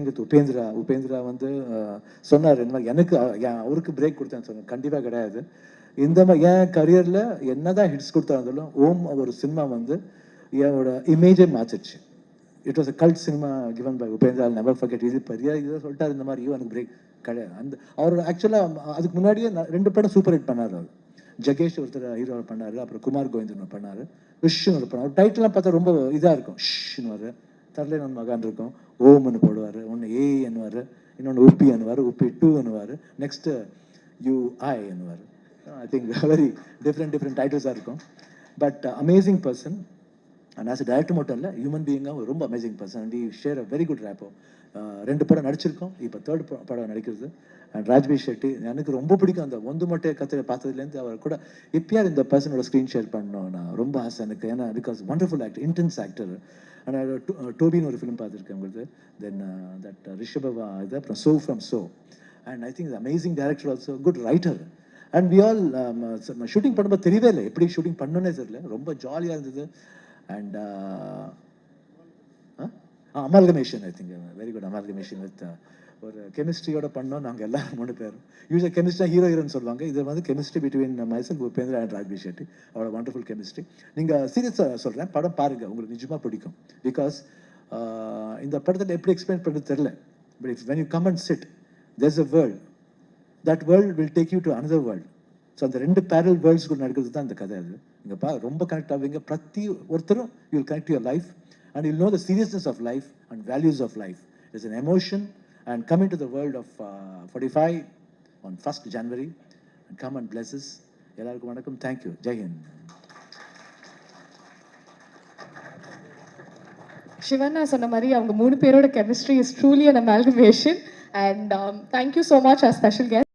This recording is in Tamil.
இங்க உபேந்திரா உபேந்திரா வந்து சொன்னார் இந்த மாதிரி எனக்கு என் அவருக்கு பிரேக் கொடுத்தேன்னு சொன்னேன் கண்டிப்பாக கிடையாது. இந்த மாதிரி என் கரியரில் என்னதான் ஹிட்ஸ் கொடுத்தா இருந்தாலும் ஓம் ஒரு சினிமா வந்து என்னோட இமேஜை மாற்றிடுச்சு it was a cult cinema given by Upendra. Never forget இது பெரிய இதை சொல்லிட்டாரு இந்த மாதிரி ஐயோ எனக்கு பிரேக் கிடையாது அந்த அவர் ஆக்சுவலாக அதுக்கு முன்னாடியே ரெண்டு படம் சூப்பர் ஹிட் பண்ணார் அவர். ஜகேஷ் ஒருத்தர் ஹீரோ பண்ணார் அப்புறம் குமார் கோவிந்தன் பண்ணார் விஷ்ணு ஒரு படம். டைட்டிலாம் பார்த்தா ரொம்ப இதாக இருக்கும். ஷ்ன்னு வரு தரலே நம்ம மகான் இருக்கும் ஓம்னு போடுவார் ஒன்று ஏ அனுவார் இன்னொன்று உப்பி அனுவார் உப்பி டூ அனுவார் next you I என்னுவார். I think very different different டைட்டில்ஸாக இருக்கும். But amazing person and as director மட்டும் இல்லை ஹியூமன் பீயிங்காக ரொம்ப amazing person and you share a very good rapport ரெண்டு படம் நடிச்சிருக்கோம். இப்போ தேர்ட் படம் நடிக்கிறது. அண்ட் ராஜ்பி ஷெட்டி எனக்கு ரொம்ப பிடிக்கும் அந்த ஒன்று மட்டும் கத்திர பார்த்ததுலேருந்து அவர் கூட எப்பயார் இந்த பர்சனோட ஸ்க்ரீன் ஷேர் பண்ணணும். ரொம்ப ஆசை எனக்கு. ஏன்னா because wonderful actor intense actor ஆனால் டோபின்னு ஒரு ஃபிலிம் பார்த்துருக்கேன் உங்களுக்கு. தென் தட் ரிஷபவா இது அப்புறம் so from so and I think amazing director also good writer and we all shooting பண்ணும்போது தெரியவே இல்லை. எப்படி ஷூட்டிங் பண்ணோன்னே தெரியல. ரொம்ப ஜாலியாக இருந்தது. And amalgamation I think very good amalgamation with ஒரு கெமிஸ்ட்ரியோட பண்ணோம் நாங்கள் எல்லாரும் மூணு பேரும். யூஸ்வல் கெமிஸ்ட்ரி ஹீரோ ஹீரோன்னு சொல்லுவாங்க. இது வந்து chemistry between myself Upendra and Raj B Shetty அவரோட வண்டர்ஃபுல் கெமிஸ்ட்ரி நீங்கள் சீரியஸாக சொல்கிறேன் படம் பாருங்கள் உங்களுக்கு நிஜமாக பிடிக்கும். பிகாஸ் இந்த படத்தில் எப்படி எக்ஸ்பிளைன் பண்ணுறது தெரில but it's when you come and sit there's a world. That world will take you to another world so அந்த ரெண்டு பேரல் வேர்ல்ட்ஸ்குள்ள நடக்கிறது தான் இந்த கதை அது. இங்கே பா ரொம்ப கனெக்ட் ஆவீங்க. பிரதி ஒருத்தரும் you will connect your life and you know the seriousness of life and values of life it's an emotion and coming to the world of forty five on first January and come and blesses எல்லாருக்கும் வணக்கம். தேங்க்யூ ஜெய் ஹிந்த் சிவண்ணா சொன்ன மாதிரி அவங்க மூணு பேரோட chemistry is truly an amalgamation and thank you so much a special guest